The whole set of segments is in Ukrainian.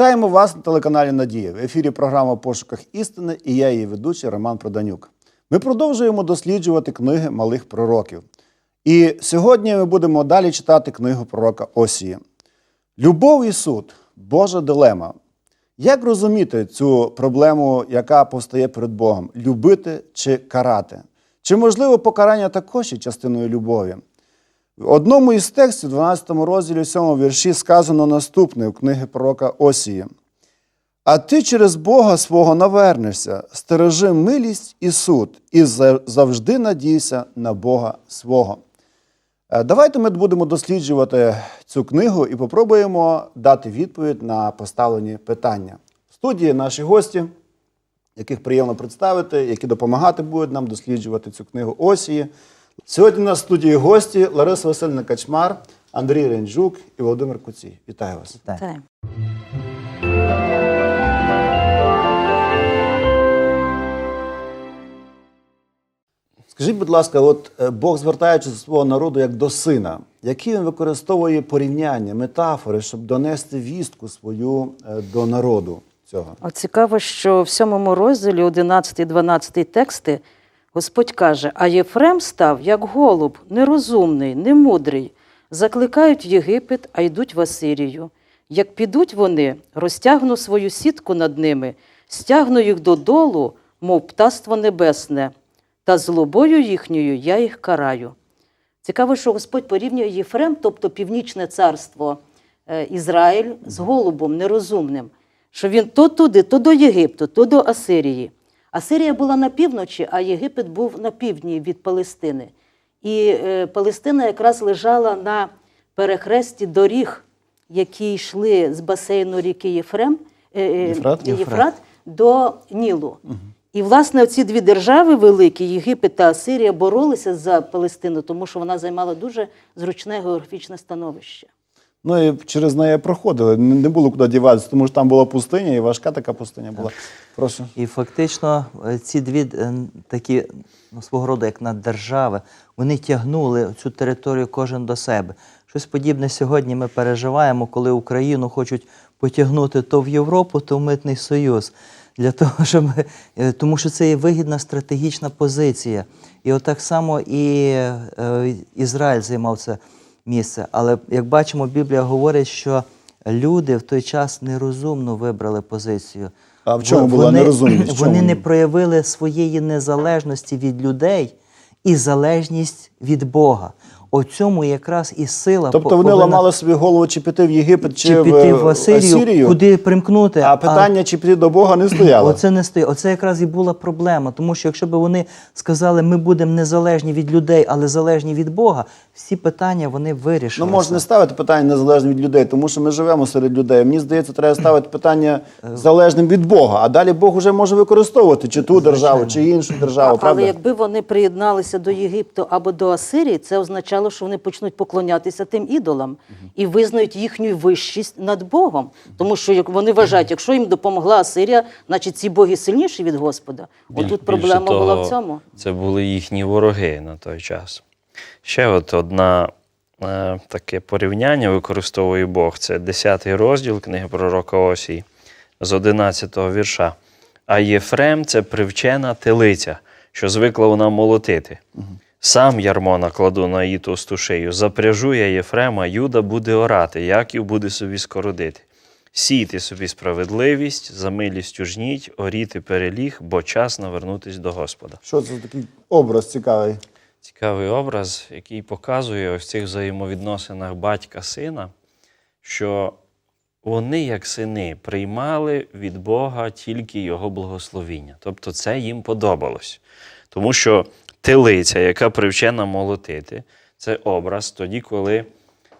Вітаємо вас на телеканалі Надія. В ефірі програма Пошуках істини і я її ведучий Роман Проданюк. Ми продовжуємо досліджувати книги малих пророків. І сьогодні ми будемо далі читати книгу пророка Осії. Любов і суд Божа дилема. Як розуміти цю проблему, яка постає перед Богом? Любити чи карати? Чи можливо покарання також є частиною любові? В одному із текстів, 12 розділі 7 вірші, сказано наступне у книги пророка Осії. А ти через Бога свого навернешся, стережи милість і суд, і завжди надійся на Бога свого. Е, Давайте ми будемо досліджувати цю книгу і попробуємо дати відповідь на поставлені питання. В студії наші гості, яких приємно представити, які допомагати будуть нам досліджувати цю книгу Осії. Сьогодні у нас в студії гості Лариса Васильівна Качмар, Андрій Ренджук і Володимир Куцій. Вітаю вас. Так. Скажіть, будь ласка, от е, Бог, звертаючись до свого народу як до сина, які він використовує порівняння, метафори, щоб донести вістку свою е, до народу цього? От цікаво, що в сьомому розділі 11-12 тексти Господь каже: А Єфрем став як голуб, нерозумний, немудрий. Закликають Єгипет, а йдуть в Асирію. Як підуть вони, розтягну свою сітку над ними, стягну їх додолу, мов птаство небесне, та злобою їхньою я їх караю. Цікаво, що Господь порівнює Єфрем, тобто північне царство е, Ізраїль, з голубом нерозумним, що він то туди, то до Єгипту, то до Асирії. Асирія була на півночі, а Єгипет був на півдні від Палестини. І е, Палестина якраз лежала на перехресті доріг, які йшли з басейну ріки Єфрем, е, е, Єфрат? Єфрат до Нілу. І, власне, ці дві держави великі, Єгипет та Асирія, боролися за Палестину, тому що вона займала дуже зручне географічне становище. Ну і через неї проходили. Не було куди діватися, тому що там була пустиня, і важка така пустиня була. Прошу. І фактично е, ці дві е, такі ну, свого роду, як наддержави, вони тягнули цю територію кожен до себе. Щось подібне сьогодні ми переживаємо, коли Україну хочуть потягнути то в Європу, то в Митний Союз. Для того, щоб, е, тому що це є вигідна стратегічна позиція. І от само і Ізраїль займав це місце. Але як бачимо, Біблія говорить, що люди в той час нерозумно вибрали позицію. А в чому Во- була нерозумність? Чому? Вони не проявили своєї незалежності від людей і залежність від Бога. У цьому якраз і сила Тобто вони повинна- ламали собі голову, чи піти в Єгипет, чи, чи піти в в Асирію, Асирію, куди примкнути. а питання, чи піти до Бога, не стояло. Оце не стоїть. Оце якраз і була проблема. Тому що якщо б вони сказали, ми будемо незалежні від людей, але залежні від Бога, всі питання вони вирішили. Ну, можна не ставити питання незалежно від людей, тому що ми живемо серед людей. Мені здається, треба ставити питання залежним від Бога. А далі Бог вже може використовувати чи ту державу, чи іншу державу. правда? Але якби вони приєдналися до Єгипту або до Асирії, це означало, що вони почнуть поклонятися тим ідолам і визнають їхню вищість над Богом. Тому що як вони вважають, якщо їм допомогла Асирія, значить ці боги сильніші від Господа. Отут проблема була в цьому. Це були їхні вороги на той час. Ще от одна е, таке порівняння використовує Бог. Це 10 розділ книги пророка Осії з 11 вірша. А Єфрем це привчена телиця, що звикла вона молотити. Сам ярмо накладу на її товсту шию. Запряжу я Єфрема, Юда буде орати, Яків буде собі скородити. Сійте собі справедливість, за милістю жніть, оріти переліг, бо час навернутись до Господа. Що це такий образ цікавий? Цікавий образ, який показує ось в цих взаємовідносинах батька-сина, що вони, як сини, приймали від Бога тільки його благословіння. Тобто це їм подобалось. Тому що телиця, яка привчена молотити, це образ тоді, коли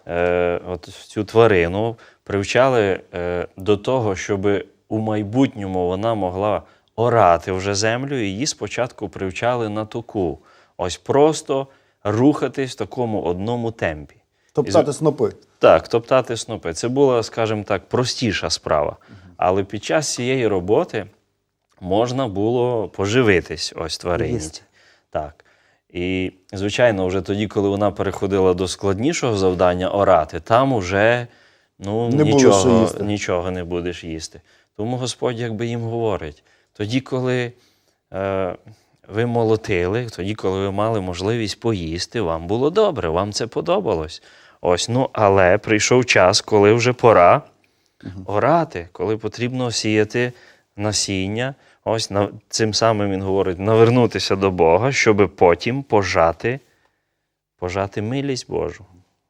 е, от цю тварину привчали е, до того, щоб у майбутньому вона могла орати вже землю, і її спочатку привчали на току. Ось просто рухатись в такому одному темпі. Топтати снопи. Так, топтати снопи. Це була, скажімо так, простіша справа. Але під час цієї роботи можна було поживитись ось тварині. Так. І, звичайно, вже тоді, коли вона переходила до складнішого завдання орати, там уже ну Не нічого, нічого не будеш їсти. Тому Господь якби їм говорить: тоді, коли е, ви молотили, тоді, коли ви мали можливість поїсти, вам було добре, вам це подобалось. Ось, ну, але прийшов час, коли вже пора орати, коли потрібно сіяти насіння. Ось на, цим самим він говорить, навернутися до Бога, щоб потім пожати, пожати милість Божу.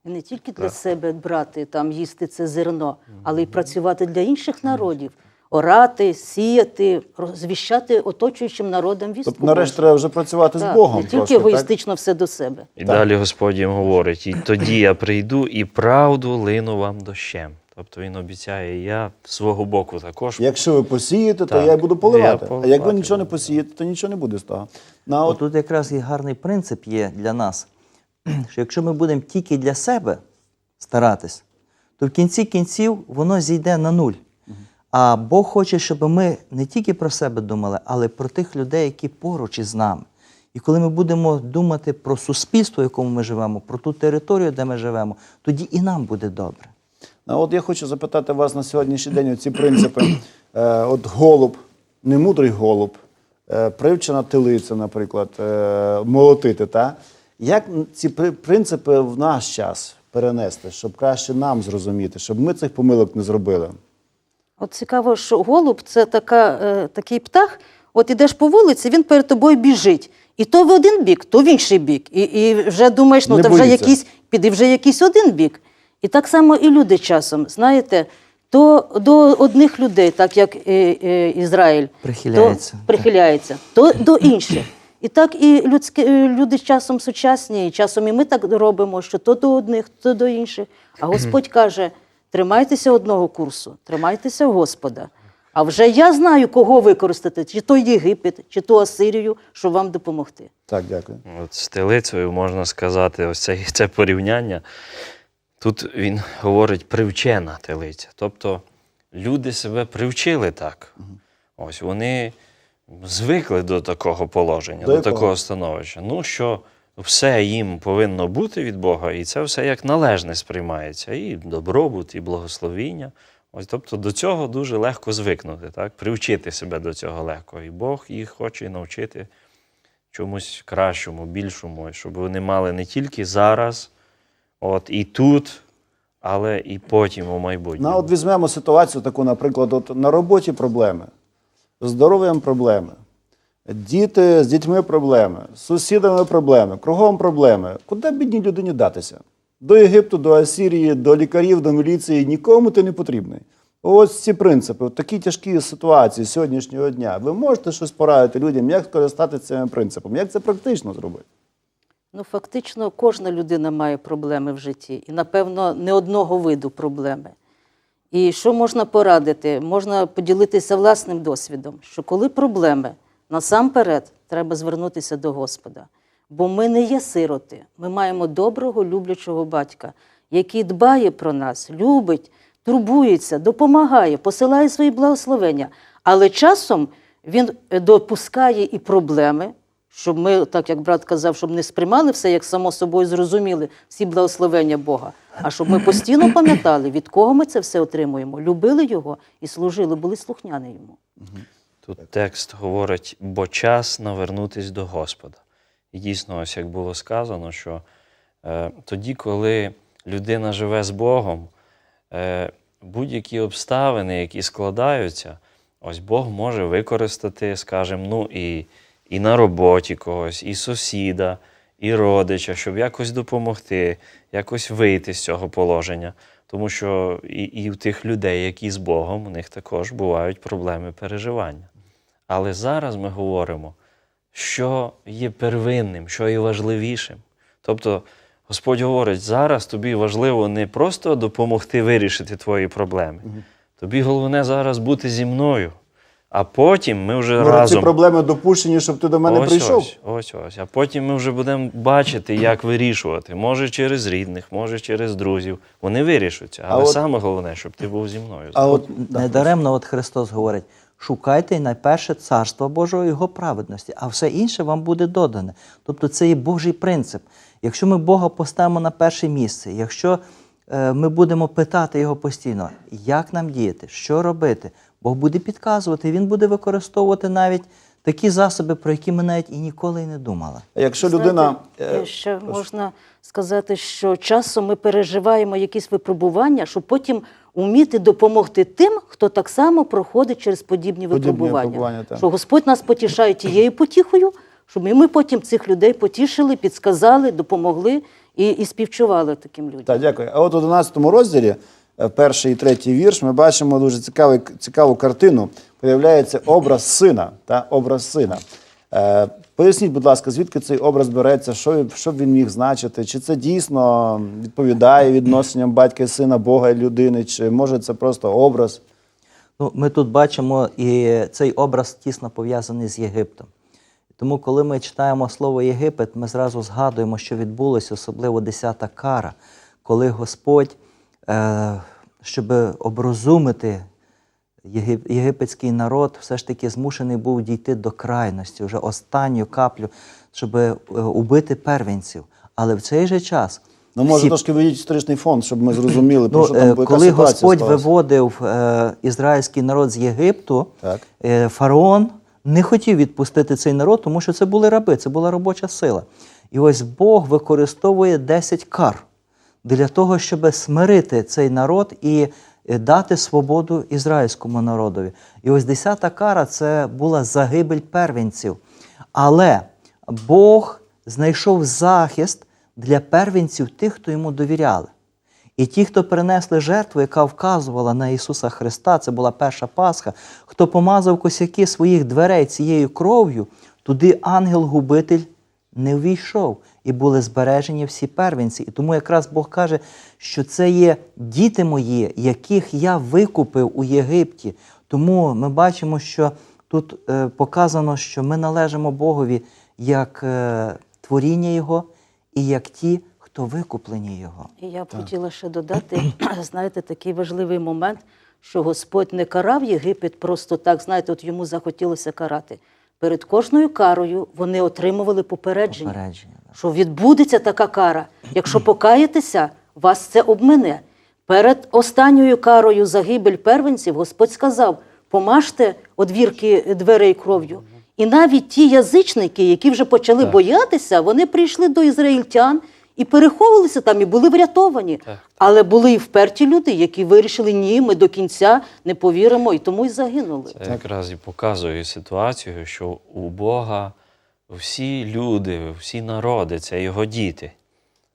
І не тільки для себе брати, там, їсти це зерно, але й працювати для інших народів, орати, сіяти, розвіщати оточуючим народам вістку. Тобто, нарешті, треба вже працювати Так, з Богом. Не тільки так? егоїстично все до себе. І далі Господь їм говорить: і тоді я прийду і правду лину вам дощем. Тобто він обіцяє, я з свого боку також. Якщо ви посієте, то я буду поливати. я а як ви поливати нічого не посієте, то нічого не буде з того. Ну, а от, Тут якраз і гарний принцип є для нас, що якщо ми будемо тільки для себе старатись, то в кінці кінців воно зійде на нуль. А Бог хоче, щоб ми не тільки про себе думали, але про тих людей, які поруч із нами. І коли ми будемо думати про суспільство, в якому ми живемо, про ту територію, де ми живемо, тоді і нам буде добре. А от я хочу запитати вас на сьогоднішній день ці принципи. Е, от голуб, немудрий голуб, е, привчена телиця, наприклад, е, молотити. Та? Як ці принципи в наш час перенести, щоб краще нам зрозуміти, щоб ми цих помилок не зробили? От цікаво, що голуб це така, такий птах. От ідеш по вулиці, він перед тобою біжить. І то в один бік, то в інший бік. І, і вже думаєш, ну Не та вже якийсь, піди вже якийсь один бік. І так само і люди часом, знаєте, то до одних людей, так як е, е, Ізраїль, Прихиляється. то прихиляється, то до інших. І так і людські, е, люди часом сучасні, і часом і ми так робимо, що то до одних, то до інших. А Господь каже: тримайтеся одного курсу, тримайтеся Господа. А вже я знаю, кого використати, чи то Єгипет, чи то Асирію, щоб вам допомогти. Так, дякую. От з телицею можна сказати, ось це, це порівняння. Тут він говорить привчена телиця. Тобто люди себе привчили так. Ось вони звикли до такого положення, До до, такого становища. Ну, що все їм повинно бути від Бога, і це все як належне сприймається. І добробут, і благословіння. Ось, тобто до цього дуже легко звикнути, так? привчити себе до цього легко. І Бог їх хоче навчити чомусь кращому, більшому, щоб вони мали не тільки зараз, от і тут, але і потім у майбутньому. Ну, от візьмемо ситуацію таку, наприклад, от на роботі проблеми, з здоров'ям проблеми, діти з дітьми проблеми, з сусідами проблеми, кругом проблеми. Куди бідній людині датися? До Єгипту, до Асірії, до лікарів, до міліції нікому ти не потрібний. Ось ці принципи, от такі тяжкі ситуації сьогоднішнього дня. Ви можете щось порадити людям, як скористатися цим принципом, як це практично зробити? Ну, фактично, кожна людина має проблеми в житті, і, напевно, не одного виду проблеми. І що можна порадити? Можна поділитися власним досвідом, що коли проблеми, насамперед треба звернутися до Господа. Бо ми не є сироти, ми маємо доброго, люблячого батька, який дбає про нас, любить, турбується, допомагає, посилає свої благословення. Але часом він допускає і проблеми, щоб ми, так як брат казав, щоб не сприймали все як само собою зрозуміли всі благословення Бога, а щоб ми постійно пам'ятали, від кого ми це все отримуємо, любили його і служили, були слухняні йому. Тут текст говорить, бо час навернутись до Господа. І дійсно, ось як було сказано, що е, тоді, коли людина живе з Богом, е, будь-які обставини, які складаються, ось Бог може використати, скажімо, ну і, і на роботі когось, і сусіда, і родича, щоб якось допомогти, якось вийти з цього положення. Тому що і, і у тих людей, які з Богом, у них також бувають проблеми переживання. Але зараз ми говоримо, що є первинним, що є важливішим. Тобто Господь говорить, зараз тобі важливо не просто допомогти вирішити твої проблеми. Тобі головне зараз бути зі мною. А потім ми вже Може, ці проблеми допущені, щоб ти до мене ось, прийшов? Ось, ось, ось. А потім ми вже будемо бачити, як вирішувати. Може через рідних, може через друзів. Вони вирішуються. Але А от- саме головне, щоб ти був зі мною. А от, Недаремно от Христос говорить: шукайте найперше царство Божого його праведності, а все інше вам буде додане. Тобто це є Божий принцип. Якщо ми Бога поставимо на перше місце, якщо е, ми будемо питати його постійно, як нам діяти, що робити. Бог буде підказувати, він буде використовувати навіть такі засоби, про які ми навіть і ніколи й не думали. А Якщо Знаєте, людина. е, е, ще можна сказати, що часом ми переживаємо якісь випробування, щоб потім вміти допомогти тим, хто так само проходить через подібні, Подібні випробування. випробування, так. Що Господь нас потішає тією потіхою, щоб і ми потім цих людей потішили, підсказали, допомогли і, і співчували таким людям. Так, дякую. А от у 11 розділі, перший і третій вірш, ми бачимо дуже цікавий, цікаву картину. Появляється образ сина. Та, образ сина. Е, поясніть, будь ласка, звідки цей образ береться, що, що він міг значити? Чи це дійсно відповідає відношенням батька і сина, Бога і людини, чи може це просто образ? Ну, ми тут бачимо, і цей образ тісно пов'язаний з Єгиптом. Тому, коли ми читаємо слово Єгипет, ми зразу згадуємо, що відбулося, особливо десята кара, коли Господь, е, щоб оброзумити єгип- єгипетський народ, все ж таки змушений був дійти до крайності, вже останню каплю, щоб е, убити первенців. Але в цей же час. Ну, може, всі трошки введіть історичний фонд, щоб ми зрозуміли, про Ну, що е, там яка коли ситуація Господь склалася. виводив е, ізраїльський народ з Єгипту, Так. е, фараон не хотів відпустити цей народ, тому що це були раби, це була робоча сила. І ось Бог використовує 10 кар для того, щоб смирити цей народ і е, дати свободу ізраїльському народові. І ось 10-та кара це була загибель первенців. Але Бог знайшов захист для первенців тих, хто йому довіряли. І ті, хто принесли жертву, яка вказувала на Ісуса Христа, це була перша Пасха, хто помазав косяки своїх дверей цією кров'ю, туди ангел-губитель не ввійшов. І були збережені всі первенці. І тому якраз Бог каже, що це є діти мої, яких я викупив у Єгипті. Тому ми бачимо, що тут е, показано, що ми належимо Богові як е, творіння Його і як ті, хто викуплені Його. І я б хотіла ще додати, знаєте, такий важливий момент, що Господь не карав Єгипет просто так, знаєте, от йому захотілося карати. Перед кожною карою вони отримували попередження, Попередження, да. що відбудеться така кара. Якщо покаєтеся, вас це обмине. Перед останньою карою загибель первенців Господь сказав: помажте одвірки дверей кров'ю. І навіть ті язичники, які вже почали боятися, вони прийшли до ізраїльтян і переховувалися там, і були врятовані. Так. Але були і вперті люди, які вирішили, ні, ми до кінця не повіримо, і тому й загинули. Це якраз і показує ситуацію, що у Бога всі люди, всі народи це його діти.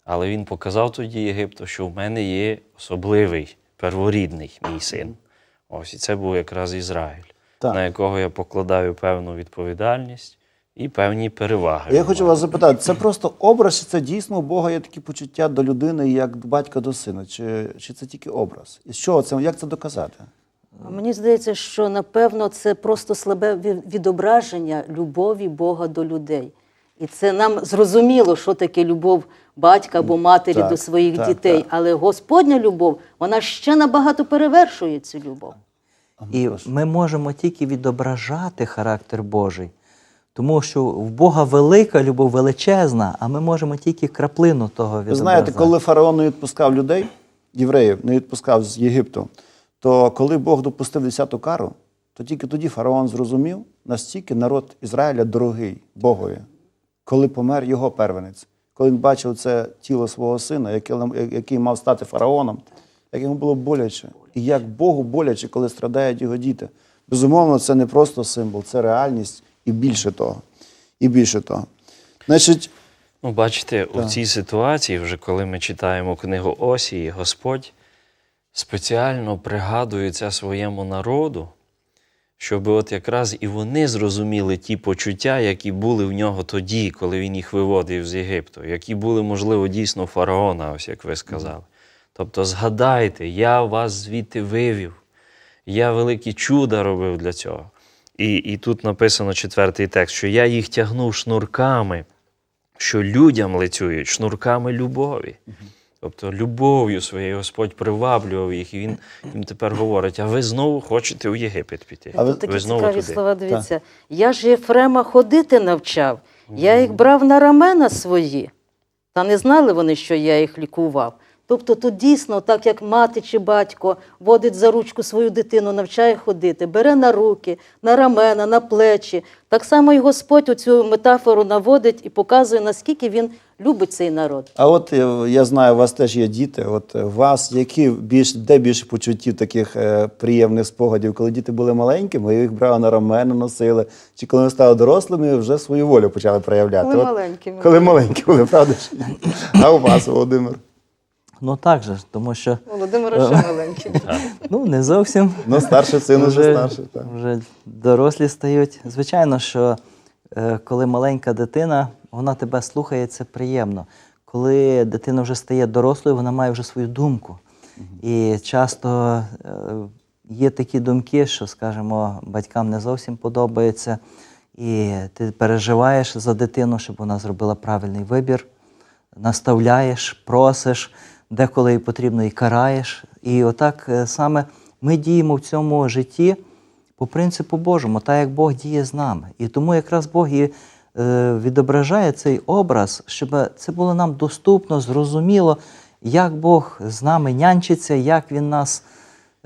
Але він показав тоді Єгипту, що в мене є особливий, перворідний мій син. Ось і це був якраз Ізраїль, Так. на якого я покладаю певну відповідальність і певні переваги. Я хочу вас запитати, це просто образ, чи це дійсно у Бога є такі почуття до людини, як батька до сина? Чи, чи це тільки образ? І що це, як це доказати? Мені здається, що напевно це просто слабе відображення любові Бога до людей. І це нам зрозуміло, що таке любов батька або матері Так, до своїх так, дітей. так. Але Господня любов, вона ще набагато перевершує цю любов. І ми можемо тільки відображати характер Божий, тому що в Бога велика любов величезна, а ми можемо тільки краплину того Ви знаєте, коли фараон не відпускав людей, євреїв не відпускав з Єгипту, то коли Бог допустив десяту кару, то тільки тоді фараон зрозумів, настільки народ Ізраїля дорогий Богові, коли помер його первенець, коли він бачив це тіло свого сина, який мав стати фараоном, як йому було боляче, і як Богу боляче, коли страдають його діти. Безумовно, це не просто символ, це реальність і більше того. І більше того. Значить, Ну, бачите, у цій ситуації, вже коли ми читаємо книгу Осії, Господь спеціально пригадує це своєму народу, щоб от якраз і вони зрозуміли ті почуття, які були в нього тоді, коли він їх виводив з Єгипту, які були, можливо, дійсно фараона, ось як ви сказали. Тобто, згадайте, я вас звідти вивів, я великі чуда робив для цього. І, і тут написано четвертий текст, що я їх тягнув шнурками що людям лицюють шнурками любові. Тобто любов'ю своєю Господь приваблював їх, і Він їм тепер говорить: а ви знову хочете у Єгипет піти. А ви- Тут такі ви знову цікаві туди. слова, дивіться. Я ж Єфрема ходити навчав, я їх брав на рамена свої. Та не знали вони, що я їх лікував. Тобто тут дійсно, так як мати чи батько водить за ручку свою дитину, навчає ходити, бере на руки, на рамена, на плечі. Так само і Господь оцю метафору наводить і показує, наскільки він любить цей народ. А от е, я знаю, у вас теж є діти. От е, у вас які більш де більше почуттів таких е, приємних спогадів, коли діти були маленькими, ви їх брали на рамена, носили, чи коли вони стали дорослими, вже свою волю почали проявляти? Коли От маленькими. Коли маленькі були, правда? А у вас, Володимир? Ну так же, ж, тому що Володимир ще маленький. ну, не зовсім. Ну, старший син уже вже, старший. Так. вже дорослі стають. Звичайно, що е, коли маленька дитина, вона тебе слухає, це приємно. Коли дитина вже стає дорослою, вона має вже свою думку. І часто е, є такі думки, що, скажімо, батькам не зовсім подобається, і ти переживаєш за дитину, щоб вона зробила правильний вибір наставляєш, просиш, деколи і потрібно і караєш. І отак е, саме ми діємо в цьому житті по принципу Божому, так як Бог діє з нами. І тому якраз Бог і е, відображає цей образ, щоб це було нам доступно, зрозуміло, як Бог з нами нянчиться, як Він нас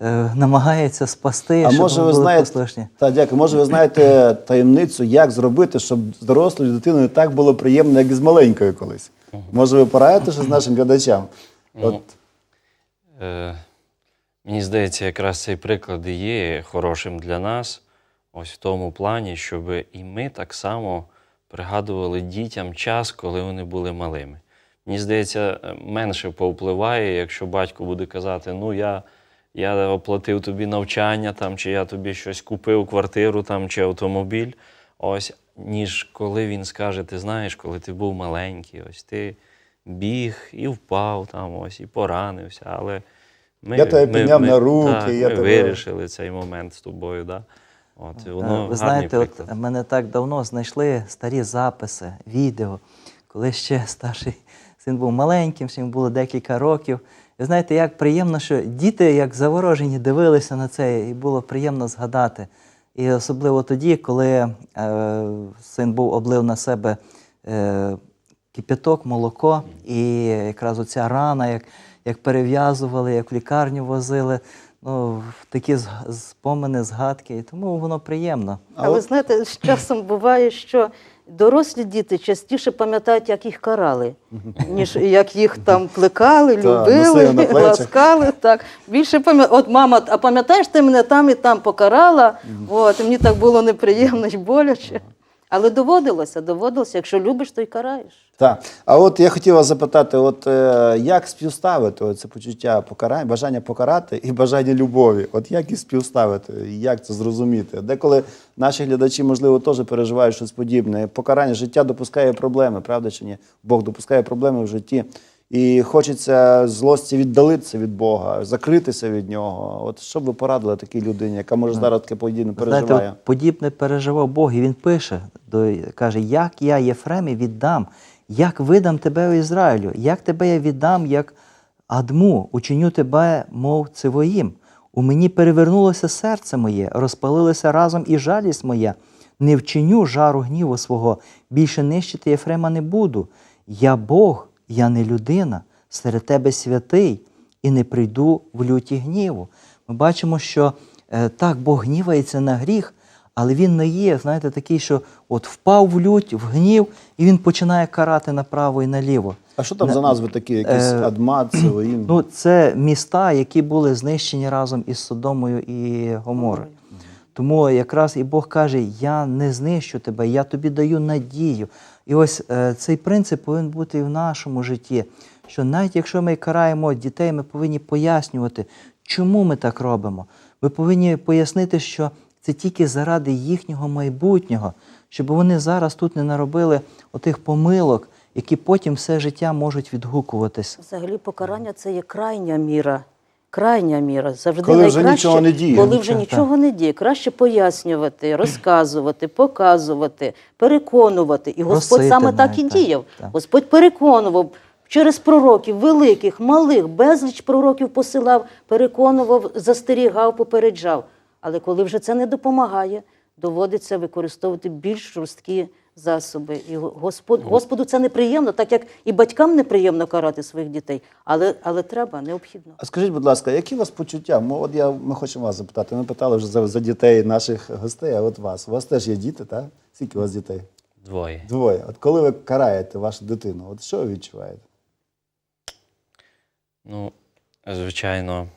е, намагається спасти, А щоб може ви знаєте, послушні. та, дякую. Може, ви знаєте таємницю, як зробити, щоб з дорослою дитиною так було приємно, як і з маленькою колись? Може, ви порадите щось нашим глядачам? От, Е, мені здається, якраз цей приклад і є хорошим для нас, ось в тому плані, щоб і ми так само пригадували дітям час, коли вони були малими. Мені здається, е, менше повпливає, якщо батько буде казати, ну я, я оплатив тобі навчання, там, чи я тобі щось купив, квартиру там, чи автомобіль. Ось, ніж коли він скаже, ти знаєш, коли ти був маленький, ось ти біг і впав там, ось, і поранився. Але ми, Я тебе підняв на руки, так, я ми тебе- вирішили цей момент з тобою. Да? От, Е, воно Ви знаєте, от мене так давно знайшли старі записи, відео, коли ще старший син був маленьким, ще йому було декілька років. Ви знаєте, як приємно, що діти, як заворожені, дивилися на це, і було приємно згадати. І особливо тоді, коли е, син був облив на себе е, кипяток, молоко, і якраз оця рана, як, як перев'язували, як в лікарню возили. Ну, такі спомини, згадки, і тому воно приємно. А Але от- знаєте, з часом буває, що дорослі діти частіше пам'ятають, як їх карали, ніж як їх там плекали, любили, ласкали. Так. Більше пам'ятаю. От мама, а пам'ятаєш, ти мене там і там покарала, от, і мені так було неприємно і боляче. Але доводилося, доводилося, якщо любиш, то й караєш. Так. А от я хотів вас запитати: от е, як співставити це почуття покарання, бажання покарати і бажання любові? От як і співставити? Як це зрозуміти? Деколи наші глядачі, можливо, теж переживають щось подібне. Покарання життя допускає проблеми, правда чи ні? Бог допускає проблеми в житті. І хочеться злості віддалитися від Бога, закритися від нього. От що б ви порадили такій людині, яка може зараз таке подібне Ви Знаєте, переживає? подібне переживав Бог, і він пише, каже, як я Єфремі віддам, як видам тебе у Ізраїлю, як тебе я віддам, як адму, учиню тебе, мов цивоїм. У мені перевернулося серце моє, розпалилося разом і жалість моя. Не вчиню жару гніву свого, більше нищити Єфрема не буду. Я Бог, я не людина, серед тебе святий, і не прийду в люті гніву. Ми бачимо, що е, так Бог гнівається на гріх, але він не є, знаєте, такий, що от впав в лють, в гнів, і він починає карати направо і наліво. А що там за назви такі? Якісь Е, Адмат, Севоїм? Ну, це міста, які були знищені разом із Содомою і Гоморою. Тому якраз і Бог каже: Я не знищу тебе, я тобі даю надію. І ось е, цей принцип повинен бути і в нашому житті. Що навіть якщо ми караємо дітей, ми повинні пояснювати, чому ми так робимо. Ми повинні пояснити, що це тільки заради їхнього майбутнього, щоб вони зараз тут не наробили отих помилок, які потім все життя можуть відгукуватись. Взагалі покарання це є крайня міра. Крайня міра. Завжди Коли вже нічого не діє. Коли вже Нічого, нічого не діє. Краще пояснювати, розказувати, показувати, переконувати. І Господь Просити саме так і так, діяв. так. Господь переконував через пророків, великих, малих, безліч пророків посилав, переконував, застерігав, попереджав. Але коли вже це не допомагає, доводиться використовувати більш жорсткі засоби. І Господь, Господу це неприємно, так як і батькам неприємно карати своїх дітей, але, але треба, необхідно. А скажіть, будь ласка, які у вас почуття? Ми, от я, ми хочемо вас запитати. Ми питали вже за, за дітей наших гостей, а от вас. У вас теж є діти, так? Скільки у вас дітей? Двоє. Двоє. От коли ви караєте вашу дитину, от що ви відчуваєте? Ну, звичайно,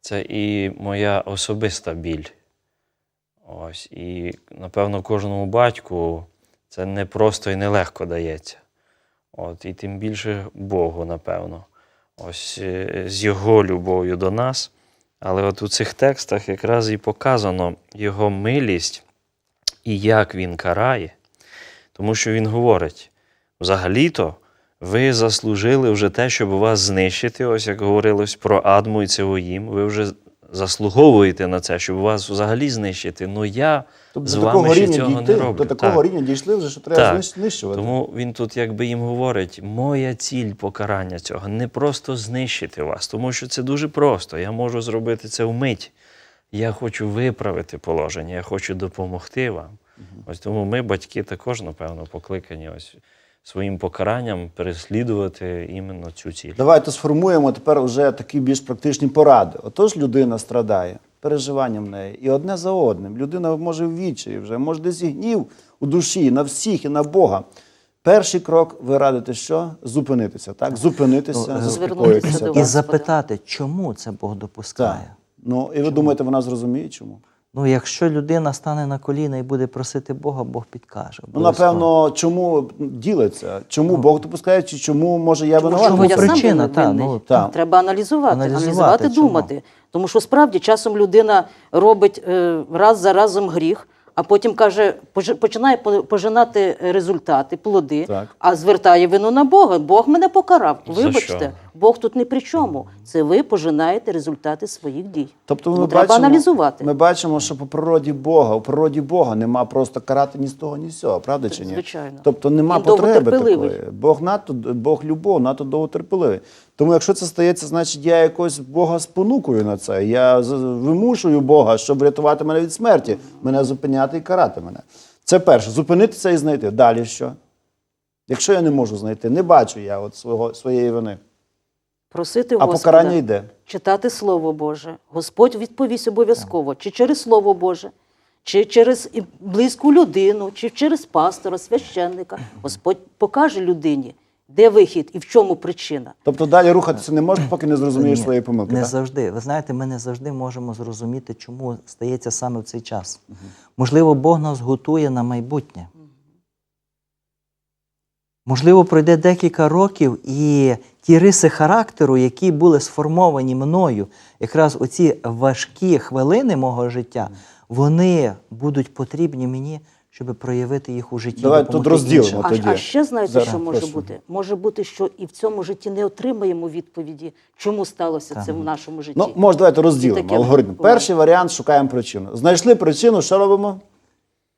це і моя особиста біль. Ось. І, напевно, кожному батьку це не просто і нелегко дається. От, і тим більше Богу, напевно. Ось е, з його любов'ю до нас. Але от у цих текстах якраз і показано його милість і як він карає. Тому що він говорить: взагалі-то ви заслужили вже те, щоб вас знищити, ось як говорилось про Адму і Цевоїм. Ви вже заслуговуєте на це, щоб вас взагалі знищити. Ну я Тобто з вами ще цього дійти, не роблю. до такого Так. рівня дійшли вже, що треба Так. знищувати. Тому він тут якби їм говорить: моя ціль покарання цього не просто знищити вас, тому що це дуже просто. Я можу зробити це вмить. Я хочу виправити положення, я хочу допомогти вам. Ось тому ми, батьки, також, напевно, покликані ось своїм покаранням переслідувати іменно цю ціль. Давайте сформуємо тепер вже такі більш практичні поради. Отож, людина страдає переживанням неї. І одне за одним. Людина може в відчаї вже, може десь і гнів у душі, на всіх і на Бога. Перший крок ви радите що? Зупинитися, так? Зупинитися, Ну, заспокоїтися. І запитати, чому це Бог Так. допускає. Ну, і ви думаєте, вона зрозуміє чому? Ну, якщо людина стане на коліна і буде просити Бога, Бог підкаже. Ну, напевно, чому ділиться? Чому Бог допускає, чи чому може я винуватий? чому я сам причина, та, ну, та. Треба аналізувати, Аналізувати, аналізувати, чому? думати. Тому що справді часом людина робить е, раз за разом гріх, а потім каже, пож- починає по- пожинати результати, плоди, Так. а звертає вину на Бога. Бог мене покарав. За Вибачте, що? Бог тут не при чому. Це ви пожинаєте результати своїх дій. Тобто Тому ми треба бачимо, аналізувати. Ми бачимо, що по природі Бога, у природі Бога нема просто карати ні з того, ні з цього, правда чи ні? Звичайно. Тобто нема Він потреби такої. Бог надто Бог любов, надто довготерпеливий. Тому якщо це стається, значить я якось Бога спонукую на це. Я вимушую Бога, щоб врятувати мене від смерті, мене зупиняти і карати мене. Це перше, зупинитися і знайти. Далі що? Якщо я не можу знайти, не бачу я от свого, своєї вини. Просити А Господа. покарання йде. читати Слово Боже. Господь відповість обов'язково, чи через Слово Боже, чи через близьку людину, чи через пастора, священника. Господь покаже людині, де вихід і в чому причина. Тобто далі рухатися не можна, поки не зрозумієш Ні, своєї помилки. Не так? завжди. Ви знаєте, ми не завжди можемо зрозуміти, чому стається саме в цей час. Можливо, Бог нас готує на майбутнє. Можливо, пройде декілька років, і ті риси характеру, які були сформовані мною, якраз у ці важкі хвилини мого життя, вони будуть потрібні мені, щоб проявити їх у житті. Давай тут розділимо. А, тоді. а ще знаєте, Зараз, що може прошу. бути? Може бути, що і в цьому житті не отримаємо відповіді, чому сталося це в нашому житті. Ну, може, давайте розділимо алгоритм. Перший варіант шукаємо причину. Знайшли причину, що робимо?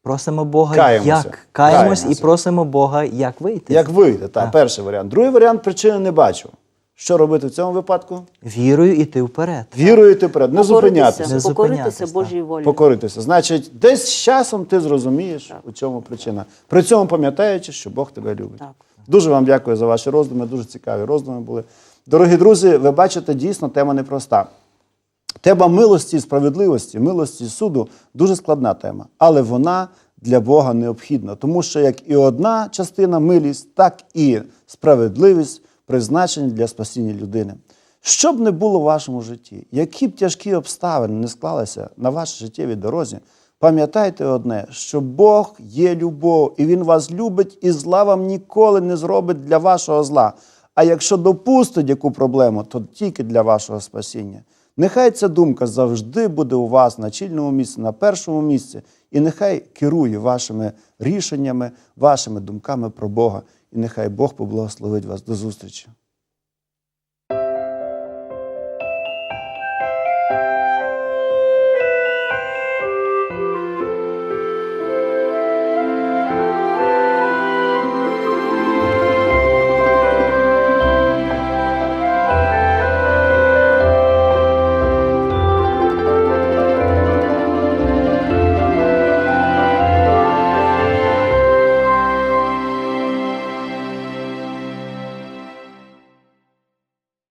Просимо Бога, Каємося. як каємось Каємося. і просимо Бога, як вийти. Як вийде? Так, перший варіант. Другий варіант причини не бачу. Що робити в цьому випадку? Вірою іти вперед. Вірою йти вперед, не зупинятися, Не покоритися Божій волі. покоритися. Значить, десь з часом ти зрозумієш, у чому причина. При цьому пам'ятаючи, що Бог тебе любить. Так. Дуже вам дякую за ваші роздуми, дуже цікаві роздуми були. Дорогі друзі, ви бачите, дійсно тема непроста. Тема милості і справедливості, милості і суду дуже складна тема, але вона для Бога необхідна, тому що як і одна частина милість, так і справедливість призначені для спасіння людини. Що б не було в вашому житті, які б тяжкі обставини не склалися на вашій життєвій дорозі, пам'ятайте одне, що Бог є любов, і Він вас любить, і зла вам ніколи не зробить для вашого зла. А якщо допустить яку проблему, то тільки для вашого спасіння. Нехай ця думка завжди буде у вас на чільному місці, на першому місці, і нехай керує вашими рішеннями, вашими думками про Бога. І нехай Бог поблагословить вас до зустрічі.